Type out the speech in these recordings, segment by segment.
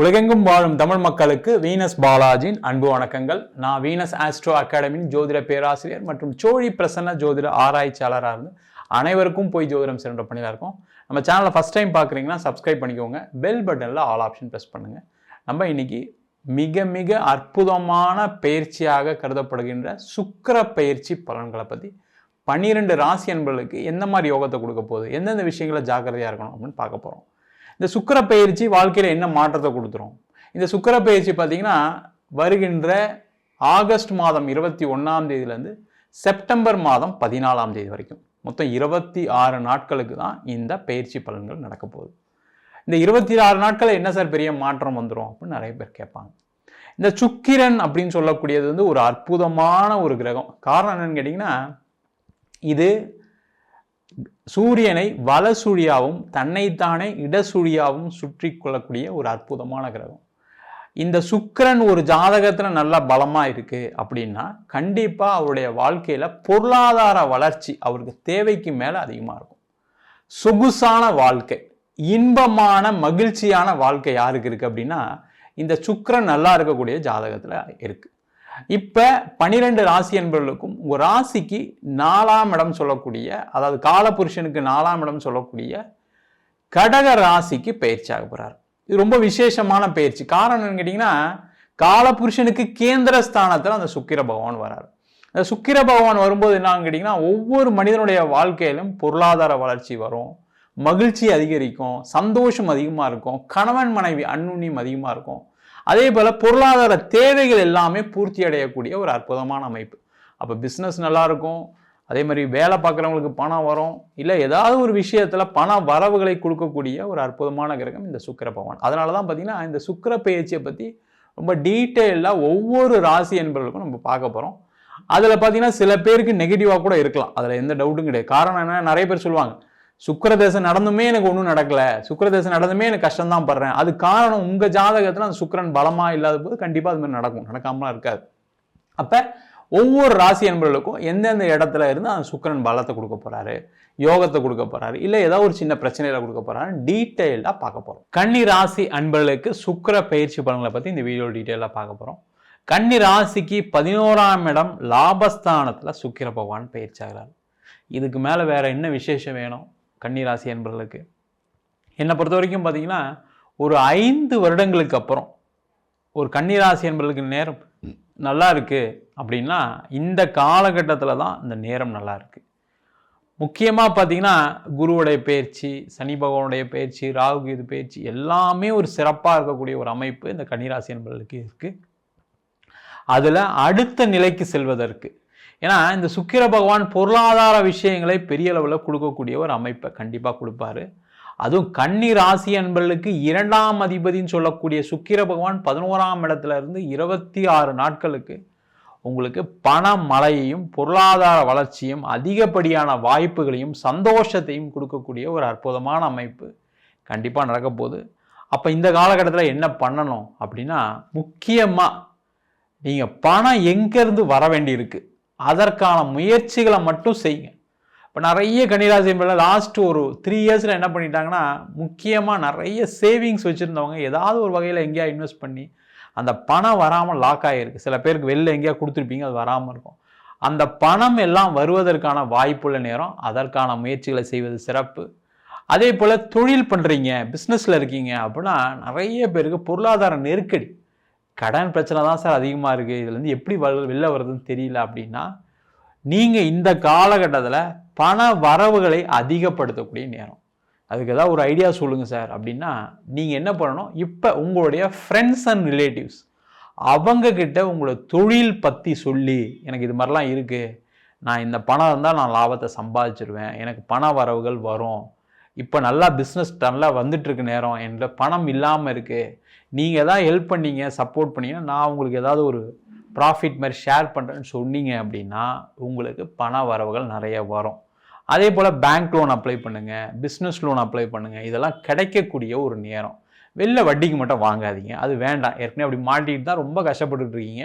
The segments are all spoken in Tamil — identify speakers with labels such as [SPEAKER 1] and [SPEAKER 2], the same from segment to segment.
[SPEAKER 1] உலகெங்கும் வாழும் தமிழ் மக்களுக்கு வீனஸ் பாலாஜியின் அன்பு வணக்கங்கள். நான் வீனஸ் ஆஸ்ட்ரோ அகாடமியின் ஜோதிட பேராசிரியர் மற்றும் சோழி பிரசன்ன ஜோதிட ஆராய்ச்சியாளராக இருந்து அனைவருக்கும் போய் ஜோதிடம் சென்ற பணியாக இருக்கும். நம்ம சேனலை ஃபஸ்ட் டைம் பார்க்குறீங்கன்னா சப்ஸ்கிரைப் பண்ணிக்கோங்க. பெல் பட்டனில் ஆல் ஆப்ஷன் ப்ரெஸ் பண்ணுங்கள் நம்ம இன்னைக்கு மிக மிக அற்புதமான பயிற்சியாக கருதப்படுகின்ற சுக்கிர பயிற்சி பலன்களை பற்றி பன்னிரெண்டு ராசி அன்பர்களுக்கு எந்த மாதிரி யோகத்தை கொடுக்க போகுது? எந்தெந்த விஷயங்களை ஜாக்கிரதையாக இருக்கணும் அப்படின்னு பார்க்க போகிறோம் இந்த சுக்கிர பயிற்சி வாழ்க்கையில் என்ன மாற்றத்தை கொடுத்துரும்? இந்த சுக்கிர பயிற்சி பார்த்தீங்கன்னா வருகின்ற ஆகஸ்ட் மாதம் இருபத்தி ஒன்றாம் தேதியிலேருந்து செப்டம்பர் மாதம் பதினாலாம் தேதி வரைக்கும். மொத்தம் இருபத்தி ஆறு நாட்களுக்கு தான் இந்த பயிற்சி பலன்கள் நடக்க போகுது. இந்த இருபத்தி ஆறு நாட்களில் என்ன சார் பெரிய மாற்றம் வந்துடும் அப்படின்னு நிறைய பேர் கேட்பாங்க. இந்த சுக்கிரன் அப்படின்னு சொல்லக்கூடியது வந்து ஒரு அற்புதமான ஒரு கிரகம். காரணம் என்னன்னு கேட்டிங்கன்னா இது சூரியனை வலசுழியாவும் தன்னைத்தானே இடசுழியாவும் சுற்றி கொள்ளக்கூடிய ஒரு அற்புதமான கிரகம். இந்த சுக்கரன் ஒரு ஜாதகத்தில் நல்லா பலமாக இருக்குது அப்படின்னா கண்டிப்பாக அவருடைய வாழ்க்கையில் பொருளாதார வளர்ச்சி அவருக்கு தேவைக்கு மேலே அதிகமாக இருக்கும். சொகுசான வாழ்க்கை இன்பமான மகிழ்ச்சியான வாழ்க்கை யாருக்கு இருக்குது அப்படின்னா இந்த சுக்கரன் நல்லா இருக்கக்கூடிய ஜாதகத்தில் இருக்குது இப்போ பனிரெண்டு ராசி என்பவர்களுக்கும் உங்கள் ராசிக்கு நாலாம் இடம் சொல்லக்கூடிய அதாவது காலபுருஷனுக்கு நாலாம் இடம் சொல்லக்கூடிய கடக ராசிக்கு பயிற்சி ஆக போகிறார் இது ரொம்ப விசேஷமான பயிற்சி. காரணம் என்னன்னு கேட்டிங்கன்னா காலபுருஷனுக்கு கேந்திர ஸ்தானத்தில் அந்த சுக்கிர பகவான் வரார். அந்த சுக்கிர பகவான் வரும்போது என்னன்னு கேட்டிங்கன்னா ஒவ்வொரு மனிதனுடைய வாழ்க்கையிலும் பொருளாதார வளர்ச்சி வரும் மகிழ்ச்சி அதிகரிக்கும் சந்தோஷம் அதிகமாக இருக்கும் கணவன் மனைவி அன்னுண்ணியம் அதிகமாக இருக்கும். அதே போல் பொருளாதார தேவைகள் எல்லாமே பூர்த்தி அடையக்கூடிய ஒரு அற்புதமான அமைப்பு. அப்போ பிஸ்னஸ் நல்லாயிருக்கும் அதே மாதிரி வேலை பார்க்குறவங்களுக்கு பணம் வரும். இல்லை ஏதாவது ஒரு விஷயத்தில் பண வரவுகளை கொடுக்கக்கூடிய ஒரு அற்புதமான கிரகம் இந்த சுக்கிர பகவான். அதனால தான் பார்த்தீங்கன்னா இந்த சுக்கிர பயிற்சியை பற்றி ரொம்ப டீட்டெயிலாக ஒவ்வொரு ராசி என்பவர்களுக்கும் நம்ம பார்க்க போகிறோம் அதில் பார்த்தீங்கன்னா சில பேருக்கு நெகட்டிவாக கூட இருக்கலாம். அதில் எந்த டவுட்டும் கிடையாது. காரணம் என்ன நிறைய பேர் சொல்லுவாங்க சுக்கரதேசம் நடந்துமே எனக்கு ஒன்றும் நடக்கலை. சுக்கரதேசம் நடந்துமே எனக்கு கஷ்டம் தான் படுறேன். அது காரணம் உங்கள் ஜாதகத்தில் அந்த சுக்கரன் பலமாக இல்லாத போது கண்டிப்பாக அது மாதிரி நடக்கும். நடக்காமலாம் இருக்காது. அப்போ ஒவ்வொரு ராசி என்பவர்களுக்கும் எந்தெந்த இடத்துல இருந்து அந்த சுக்கரன் பலத்தை கொடுக்க போகிறாரு யோகத்தை கொடுக்க போகிறாரு இல்லை ஏதோ ஒரு சின்ன பிரச்சனையில கொடுக்க போகிறாரு டீட்டெயிலாக பார்க்க போகிறோம் கன்னி ராசி அன்பர்களுக்கு சுக்கர பயிற்சி பலன்களை பற்றி இந்த வீடியோ டீட்டெயிலாக பார்க்க போகிறோம் கன்னி ராசிக்கு பதினோராம் இடம் லாபஸ்தானத்தில் சுக்கிர பகவான் பயிற்சி ஆகிறார். இதுக்கு மேலே வேற என்ன விசேஷம் வேணும்? கன்னிராசி என்பவர்களுக்கு என்னை பொறுத்த வரைக்கும் பார்த்தீங்கன்னா ஒரு ஐந்து வருடங்களுக்கு அப்புறம் ஒரு கன்னிராசி என்பவர்களுக்கு நேரம் நல்லா இருக்குது அப்படின்னா இந்த காலகட்டத்தில் தான் இந்த நேரம் நல்லா இருக்குது முக்கியமாக பார்த்தீங்கன்னா குருவுடைய பயிற்சி சனி பகவானுடைய பயிற்சி ராகு கேது பயிற்சி எல்லாமே ஒரு சிறப்பாக இருக்கக்கூடிய ஒரு அமைப்பு இந்த கன்னிராசி என்பவர்களுக்கு இருக்குது அதில் அடுத்த நிலைக்கு செல்வதற்கு ஏன்னா இந்த சுக்கிர பகவான் பொருளாதார விஷயங்களை பெரிய அளவில் கொடுக்கக்கூடிய ஒரு அமைப்பை கண்டிப்பாக கொடுப்பாரு. அதுவும் கன்னி ராசி அன்பர்களுக்கு இரண்டாம் அதிபதின்னு சொல்லக்கூடிய சுக்கிர பகவான் பதினோராம் இடத்துல இருந்து இருபத்தி ஆறு நாட்களுக்கு உங்களுக்கு பண மழையையும் பொருளாதார வளர்ச்சியும் அதிகப்படியான வாய்ப்புகளையும் சந்தோஷத்தையும் கொடுக்கக்கூடிய ஒரு அற்புதமான அமைப்பு கண்டிப்பாக நடக்க போகுது அப்போ இந்த காலகட்டத்தில் என்ன பண்ணணும் அப்படின்னா முக்கியமாக நீங்கள் பணம் எங்கேருந்து வர வேண்டியிருக்கு? அதற்கான முயற்சிகளை மட்டும் செய்யுங்க. இப்போ நிறைய கன்னிராசி லாஸ்ட்டு லாஸ்ட் ஒரு த்ரீ இயர்ஸில் என்ன பண்ணிட்டாங்கன்னா முக்கியமாக நிறைய சேவிங்ஸ் வச்சுருந்தவங்க ஏதாவது ஒரு வகையில் எங்கேயா இன்வெஸ்ட் பண்ணி அந்த பணம் வராமல் லாக் ஆகிருக்கு சில பேருக்கு வெளில எங்கேயா கொடுத்துருப்பீங்க அது வராமல் இருக்கும். அந்த பணம் எல்லாம் வருவதற்கான வாய்ப்புள்ள நேரம் அதற்கான முயற்சிகளை செய்வது சிறப்பு. அதே போல் தொழில் பண்ணுறீங்க பிஸ்னஸில் இருக்கீங்க அப்படின்னா நிறைய பேருக்கு பொருளாதார நெருக்கடி கடன் பிரச்சனை தான் சார் அதிகமாக இருக்குது இதுலேருந்து எப்படி வெளில வருதுன்னு தெரியல அப்படின்னா நீங்கள் இந்த காலகட்டத்தில் பண வரவுகளை அதிகப்படுத்தக்கூடிய நேரம். அதுக்கு ஏதாவது ஒரு ஐடியா சொல்லுங்கள் சார். அப்படின்னா நீங்கள் என்ன பண்ணணும்? இப்போ உங்களுடைய ஃப்ரெண்ட்ஸ் அண்ட் ரிலேட்டிவ்ஸ் அவங்கக்கிட்ட உங்களோட தொழில் பற்றி சொல்லி எனக்கு இது மாதிரிலாம் இருக்குது நான் இந்த பணம் இருந்தால் நான் லாபத்தை சம்பாதிச்சிருவேன். எனக்கு பண வரவுகள் வரும். இப்போ நல்லா பிஸ்னஸ் நல்லா வந்துட்டுருக்கு நேரம். என்கிட்ட பணம் இல்லாமல் இருக்குது நீங்கள் எதாவது ஹெல்ப் பண்ணீங்க சப்போர்ட் பண்ணீங்கன்னா நான் உங்களுக்கு ஏதாவது ஒரு ப்ராஃபிட் மாதிரி ஷேர் பண்ணுறேன்னு சொன்னீங்க அப்படின்னா உங்களுக்கு பண வரவுகள் நிறைய வரும். அதே போல் பேங்க் லோன் அப்ளை பண்ணுங்கள் பிஸ்னஸ் லோன் அப்ளை பண்ணுங்கள் இதெல்லாம் கிடைக்கக்கூடிய ஒரு நேரம். வெளில வட்டிக்கு மட்டும் வாங்காதீங்க அது வேண்டாம். ஏற்கனவே அப்படி மாட்டிக்கிட்டு தான் ரொம்ப கஷ்டப்பட்டுட்ருக்கீங்க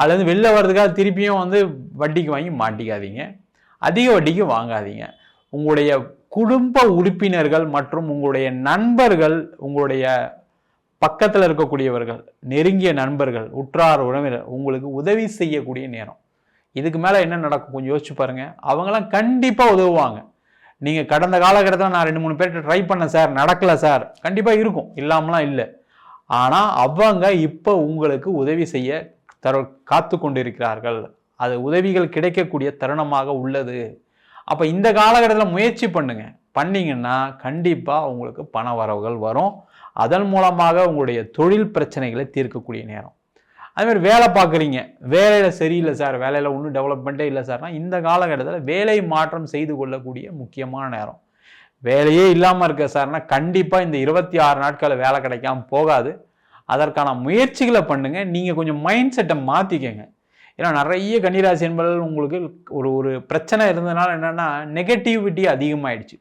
[SPEAKER 1] அதுலேருந்து வெளில வர்றதுக்காக திருப்பியும் வந்து வட்டிக்கு வாங்கி மாட்டிக்காதீங்க. அதிக வட்டிக்கு வாங்காதீங்க. உங்களுடைய குடும்ப உறுப்பினர்கள் மற்றும் உங்களுடைய நண்பர்கள் உங்களுடைய பக்கத்தில் இருக்கக்கூடியவர்கள் நெருங்கிய நண்பர்கள் உற்றார் உறவினர் உங்களுக்கு உதவி செய்யக்கூடிய நேரம். இதுக்கு மேலே என்ன நடக்கும்? கொஞ்சம் யோசிச்சு பாருங்கள் அவங்களாம் கண்டிப்பாக உதவுவாங்க. நீங்கள் கடந்த காலகட்டத்தில் நான் ரெண்டு மூணு பேர்கிட்ட ட்ரை பண்ணேன் சார். நடக்கலை சார். கண்டிப்பாக இருக்கும். இல்லாமலாம் இல்லை. ஆனால் அவங்க இப்போ உங்களுக்கு உதவி செய்ய தர காத்து கொண்டிருக்கிறார்கள் அது உதவிகள் கிடைக்கக்கூடிய தருணமாக உள்ளது. அப்போ இந்த காலகட்டத்தில் முயற்சி பண்ணுங்கள் பண்ணீங்கன்னா கண்டிப்பாக உங்களுக்கு பண வரவுகள் வரும். அதன் மூலமாக உங்களுடைய தொழில் பிரச்சனைகளை தீர்க்கக்கூடிய நேரம். அதுமாதிரி வேலை பார்க்குறீங்க. வேலையில் சரியில்லை சார். வேலையில் ஒன்றும் டெவலப்மெண்ட்டே இல்லை சார்னா இந்த காலகட்டத்தில் வேலை மாற்றம் செய்து கொள்ளக்கூடிய முக்கியமான நேரம். வேலையே இல்லாமல் இருக்க சார்னா கண்டிப்பாக இந்த இருபத்தி ஆறு நாட்களில் வேலை கிடைக்காம போகாது. அதற்கான முயற்சிகளை பண்ணுங்கள் நீங்கள் கொஞ்சம் மைண்ட் செட்டை மாற்றிக்கங்க ஏன்னா நிறைய கன்னிராசி என்பவர்கள் உங்களுக்கு ஒரு ஒரு பிரச்சனை இருந்ததுனால என்னென்னா நெகட்டிவிட்டி அதிகமாகிடுச்சு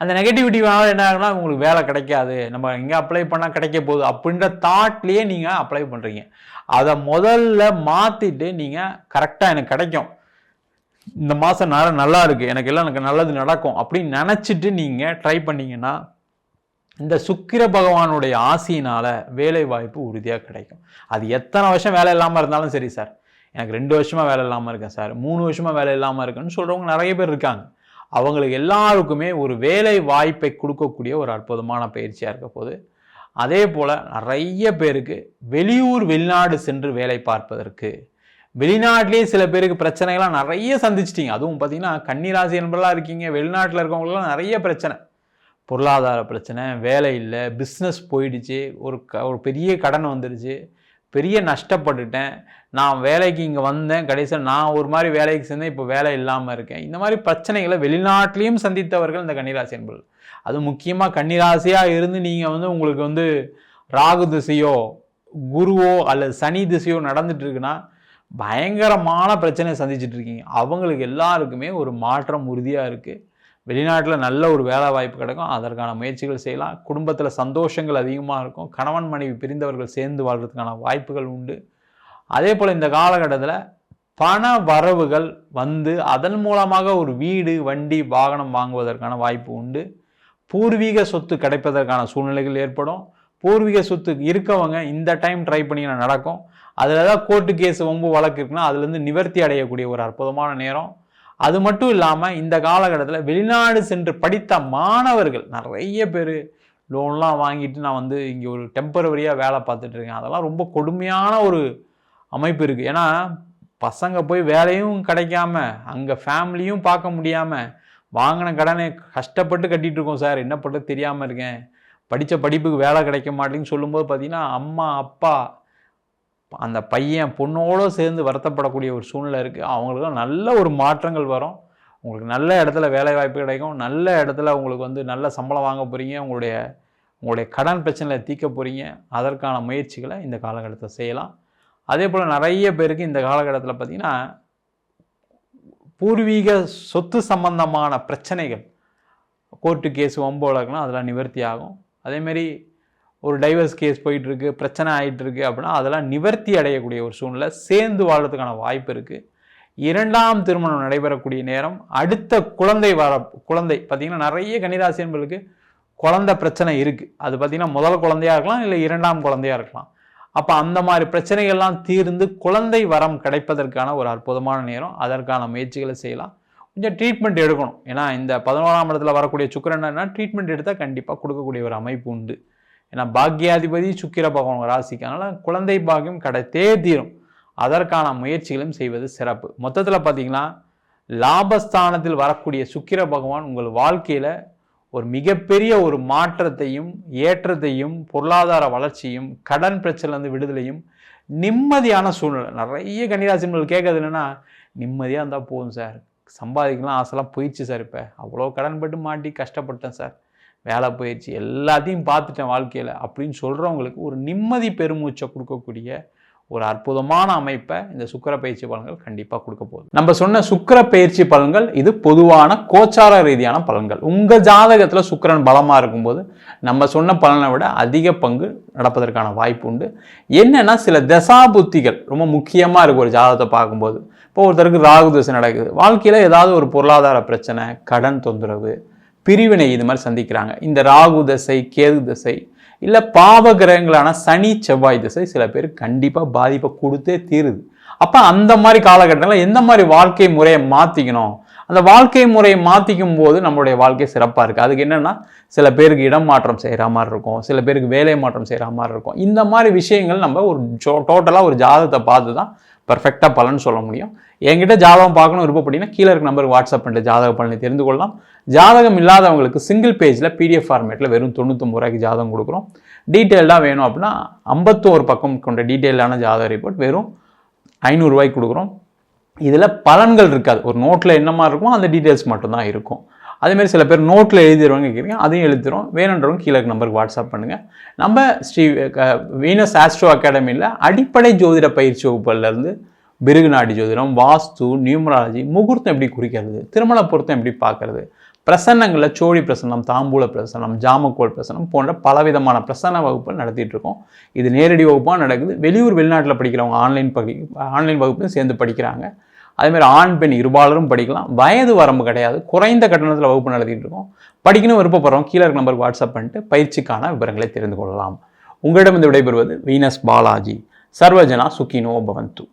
[SPEAKER 1] அந்த நெகட்டிவிட்டினால என்ன ஆகுனா உங்களுக்கு வேலை கிடைக்காது. நம்ம எங்கே அப்ளை பண்ணால் கிடைக்க போகுது. அப்படின்ற தாட்லேயே நீங்கள் அப்ளை பண்ணுறீங்க அதை முதல்ல மாற்றிட்டு நீங்கள் கரெக்டாக எனக்கு கிடைக்கும். இந்த மாதம் நேரம் நல்லா இருக்குது எனக்கு எல்லாம் எனக்கு நல்லது நடக்கும் அப்படின்னு நினச்சிட்டு நீங்கள் ட்ரை பண்ணிங்கன்னா இந்த சுக்கிர பகவானுடைய ஆசையினால் வேலை வாய்ப்பு உறுதியாக கிடைக்கும். அது எத்தனை வருஷம் வேலை இல்லாமல் இருந்தாலும் சரி சார் எனக்கு ரெண்டு வருஷமாக வேலை இல்லாமல் இருக்கேன் சார் மூணு வருஷமாக வேலை இல்லாமல் இருக்குன்னு சொல்கிறவங்க நிறைய பேர் இருக்காங்க. அவங்களுக்கு எல்லாருக்குமே ஒரு வேலை வாய்ப்பை கொடுக்கக்கூடிய ஒரு அற்புதமான பயிற்சியாக இருக்க போது அதே போல் நிறைய பேருக்கு வெளியூர் வெளிநாடு சென்று வேலை பார்ப்பதற்கு. வெளிநாட்டிலேயே சில பேருக்கு பிரச்சனைகள்லாம் நிறைய சந்திச்சிட்டிங்க. அதுவும் பார்த்தீங்கன்னா கன்னிராசி என்பதெல்லாம் இருக்கீங்க. வெளிநாட்டில் இருக்கவங்களுக்குலாம் நிறைய பிரச்சனை. பொருளாதார பிரச்சனை வேலை இல்லை பிஸ்னஸ் போயிடுச்சு. ஒரு க ஒரு பெரிய கடன் வந்துடுச்சு. பெரிய நஷ்டப்பட்டுட்டேன். நான் வேலைக்கு இங்கே வந்தேன். கடைசியில் நான் ஒரு மாதிரி வேலைக்கு சேர்ந்தேன். இப்போ வேலை இல்லாமல் இருக்கேன். இந்த மாதிரி பிரச்சனைகளை வெளிநாட்டிலையும் சந்தித்தவர்கள் இந்த கன்னிராசி என்பது அது முக்கியமாக கன்னிராசியாக இருந்து நீங்கள் வந்து உங்களுக்கு வந்து ராகு திசையோ குருவோ அல்லது சனி திசையோ நடந்துட்டு இருக்குன்னா பயங்கரமான பிரச்சனையை சந்திச்சுட்டு இருக்கீங்க. அவங்களுக்கு எல்லாருக்குமே ஒரு மாற்றம் உறுதியாக இருக்குது வெளிநாட்டில் நல்ல ஒரு வேலை வாய்ப்பு கிடைக்கும். அதற்கான முயற்சிகள் செய்யலாம். குடும்பத்தில் சந்தோஷங்கள் அதிகமாக இருக்கும். கணவன் மனைவி பிரிந்தவர்கள் சேர்ந்து வாழ்கிறதுக்கான வாய்ப்புகள் உண்டு. அதே போல் இந்த காலகட்டத்தில் பண வரவுகள் வந்து அதன் மூலமாக ஒரு வீடு வண்டி வாகனம் வாங்குவதற்கான வாய்ப்பு உண்டு. பூர்வீக சொத்து கிடைப்பதற்கான சூழ்நிலைகள் ஏற்படும். பூர்வீக சொத்து இருக்கவங்க இந்த டைம் ட்ரை பண்ணிங்கன்னா நடக்கும். அதில் ஏதாவது கோர்ட்டு கேஸ் ரொம்ப வழக்கு இருக்குன்னா அதுலேருந்து நிவர்த்தி அடையக்கூடிய ஒரு அற்புதமான நேரம். அது மட்டும் இல்லாமல் இந்த காலகட்டத்தில் வெளிநாடு சென்று படித்த மாணவர்கள் நிறைய பேர் லோன்லாம் வாங்கிட்டு நான் வந்து இங்கே ஒரு டெம்பரவரியாக வேலை பார்த்துட்டு இருக்கேன். அதெல்லாம் ரொம்ப கொடுமையான ஒரு அமைப்பு இருக்குது ஏன்னா பசங்க போய் வேலையும் கிடைக்காம அங்கே ஃபேமிலியும் பார்க்க முடியாமல் வாங்கின கடனை கஷ்டப்பட்டு கட்டிகிட்டு இருக்கோம் சார். என்ன பண்ணுறது தெரியாமல் இருக்கேன். படித்த படிப்புக்கு வேலை கிடைக்க மாட்டேங்குன்னு சொல்லும்போது பார்த்திங்கன்னா அம்மா அப்பா அந்த பையன் பொண்ணோடு சேர்ந்து வருத்தப்படக்கூடிய ஒரு சூழ்நிலை இருக்குது அவங்களுக்கும் நல்ல ஒரு மாற்றங்கள் வரும். உங்களுக்கு நல்ல இடத்துல வேலை வாய்ப்பு கிடைக்கும். நல்ல இடத்துல உங்களுக்கு வந்து நல்ல சம்பளம் வாங்க போகிறீங்க உங்களுடைய உங்களுடைய கடன் பிரச்சனையில் தீர்க்க போகிறீங்க அதற்கான முயற்சிகளை இந்த காலகட்டத்தை செய்யலாம். அதே போல் நிறைய பேருக்கு இந்த காலகட்டத்தில் பார்த்திங்கன்னா பூர்வீக சொத்து சம்பந்தமான பிரச்சனைகள் கோர்ட்டு கேஸ் வம்பு வழக்குனா அதெல்லாம் நிவர்த்தி ஆகும். அதேமாரி ஒரு டைவர்ஸ் கேஸ் போயிட்டுருக்கு பிரச்சனை ஆகிட்டுருக்கு அப்படின்னா அதெல்லாம் நிவர்த்தி அடையக்கூடிய ஒரு சூழ்நிலை சேர்ந்து வாழ்கிறதுக்கான வாய்ப்பு இருக்குது இரண்டாம் திருமணம் நடைபெறக்கூடிய நேரம் அடுத்த குழந்தை வர குழந்தை பார்த்திங்கன்னா நிறைய கன்னிராசி என்பதுக்கு குழந்தை பிரச்சனை இருக்குது அது பார்த்திங்கன்னா முதல் குழந்தையாக இருக்கலாம் இல்லை இரண்டாம் குழந்தையாக இருக்கலாம். அப்போ அந்த மாதிரி பிரச்சனைகள்லாம் தீர்ந்து குழந்தை வரம் கிடைப்பதற்கான ஒரு அற்புதமான நேரம். அதற்கான முயற்சிகளை செய்யலாம். கொஞ்சம் ட்ரீட்மெண்ட் எடுக்கணும். ஏன்னா இந்த பதினோராம் இடத்துல வரக்கூடிய சுக்கரன்னா ட்ரீட்மெண்ட் எடுத்தால் கண்டிப்பாக கொடுக்கக்கூடிய ஒரு அமைப்பு உண்டு. ஏன்னா பாக்யாதிபதி சுக்கிர பகவான் ராசிக்கு அதனால் குழந்தை பாக்கியம் கிடைத்தே தீரும். அதற்கான முயற்சிகளும் செய்வது சிறப்பு. மொத்தத்தில் பார்த்தீங்கன்னா லாபஸ்தானத்தில் வரக்கூடிய சுக்கிர பகவான் உங்கள் வாழ்க்கையில் ஒரு மிகப்பெரிய ஒரு மாற்றத்தையும் ஏற்றத்தையும் பொருளாதார வளர்ச்சியும் கடன் பிரச்சனைலேருந்து விடுதலையும் நிம்மதியான சூழ்நிலை. நிறைய கன்னிராசிகள் கேட்கறது என்னென்னா நிம்மதியாக இருந்தால் போதும் சார். சம்பாதிக்கலாம் ஆசைலாம் போயிடுச்சு சார் இப்போ. அவ்வளோ கடன்பட்டு மாட்டி கஷ்டப்பட்டேன் சார். வேலை போயிடுச்சு எல்லாத்தையும் பார்த்துட்டேன் வாழ்க்கையில் அப்படின்னு சொல்கிறவங்களுக்கு ஒரு நிம்மதி பெருமூச்சை கொடுக்கக்கூடிய ஒரு அற்புதமான அமைப்பை இந்த சுக்கர பயிற்சி பலன்கள் கண்டிப்பாக கொடுக்க போகுது. நம்ம சொன்ன சுக்கர பயிற்சி பலன்கள் இது பொதுவான கோச்சார ரீதியான பலன்கள். உங்கள் ஜாதகத்தில் சுக்கரன் பலமாக இருக்கும்போது நம்ம சொன்ன பலனை விட அதிக பங்கு நடப்பதற்கான வாய்ப்பு உண்டு. என்னென்னா சில தசா புத்திகள் ரொம்ப முக்கியமாக இருக்கும் ஒரு ஜாதகத்தை பார்க்கும்போது. இப்போ ஒருத்தருக்கு ராகு தசை நடக்குது. வாழ்க்கையில் ஏதாவது ஒரு பொருளாதார பிரச்சனை கடன் தொந்தரவு பிரிவினை இது மாதிரி சந்திக்கிறாங்க. இந்த ராகு தசை கேது தசை இல்லை பாவ கிரகங்களான சனி செவ்வாய் திசை சில பேர் கண்டிப்பாக பாதிப்பை கொடுத்தே தீருது. அப்போ அந்த மாதிரி காலகட்டங்களில் எந்த மாதிரி வாழ்க்கை முறையை மாற்றிக்கணும் அந்த வாழ்க்கை முறையை மாற்றிக்கும் போது நம்மளுடைய வாழ்க்கை சிறப்பாக இருக்குது அதுக்கு என்னென்னா சில பேருக்கு இடம் மாற்றம் செய்கிற மாதிரி இருக்கும். சில பேருக்கு வேலை மாற்றம் செய்கிற மாதிரி இருக்கும். இந்த மாதிரி விஷயங்கள் நம்ம ஒரு டோட்டலாக ஒரு ஜாதகத்தை பார்த்து தான் பர்ஃபெக்டாக பலன் சொல்ல முடியும். என்கிட்ட ஜாதகம் பார்க்கணும் விருப்பப்பட்டீங்கன்னா கீழே இருக்க நம்பருக்கு வாட்ஸ்அப் பண்ணிட்டு ஜாதக பலனை தெரிந்து கொள்ளலாம். ஜாதகம் இல்லாதவங்களுக்கு சிங்கிள் பேஜில் பிடிஎஃப் ஃபார்மேட்டில் வெறும் தொண்ணூத்தொம்பது ரூபாய்க்கு ஜாதகம் கொடுக்குறோம். டீட்டெயில்டாக வேணும் அப்படின்னா ஐம்பத்தோரு பக்கம் கொண்ட டீட்டெயிலான ஜாதக ரிப்போர்ட் வெறும் ஐநூறுரூவாய்க்கு கொடுக்குறோம். இதில் பலன்கள் இருக்காது. ஒரு நோட்டில் என்ன மாதிரி இருக்குமோ அந்த டீட்டெயில்ஸ் மட்டும்தான் இருக்கும். அதேமாதிரி சில பேர் நோட்டில் எழுதிடுவாங்க கேட்குறீங்க அதையும் எழுதிடுறோம் வேணுன்றவங்க கீழே நம்பருக்கு வாட்ஸ்அப் பண்ணுங்கள் நம்ம ஸ்ரீ க- வீனஸ் ஆஸ்ட்ரோ அகாடமியில் அடிப்படை ஜோதிட பயிற்சி வகுப்புலேருந்து பிருகுநாடி ஜோதிடம் வாஸ்து நியூமராலஜி முகூர்த்தம் எப்படி குறிக்கிறது திருமண பொருத்தம் எப்படி பார்க்கறது பிரசன்னங்களில் சோழி பிரசன்னம் தாம்பூல பிரசன்னம் ஜாமக்கோல் பிரசன்னம் போன்ற பலவிதமான பிரசன்ன வகுப்புகள் நடத்திட்டு இருக்கோம். இது நேரடி வகுப்பாக நடக்குது. வெளியூர் வெளிநாட்டில் படிக்கிறவங்க ஆன்லைன் படி ஆன்லைன் வகுப்பும் சேர்ந்து படிக்கிறாங்க. அதேமாதிரி ஆண் பெண் இருபாலரும் படிக்கலாம். வயது வரம்பு கிடையாது. குறைந்த கட்டணத்தில் வகுப்பு நடத்திட்டு இருக்கோம். படிக்கணும் விருப்பப்படுறோம். கீழே இருக்க நம்பருக்கு வாட்ஸ்அப் பண்ணிட்டு பயிற்சிக்கான விவரங்களை தெரிந்து கொள்ளலாம். உங்களிடம் இந்த விடைபெறுவது வீனஸ் பாலாஜி. சர்வஜனா சுகினோ பவந்து.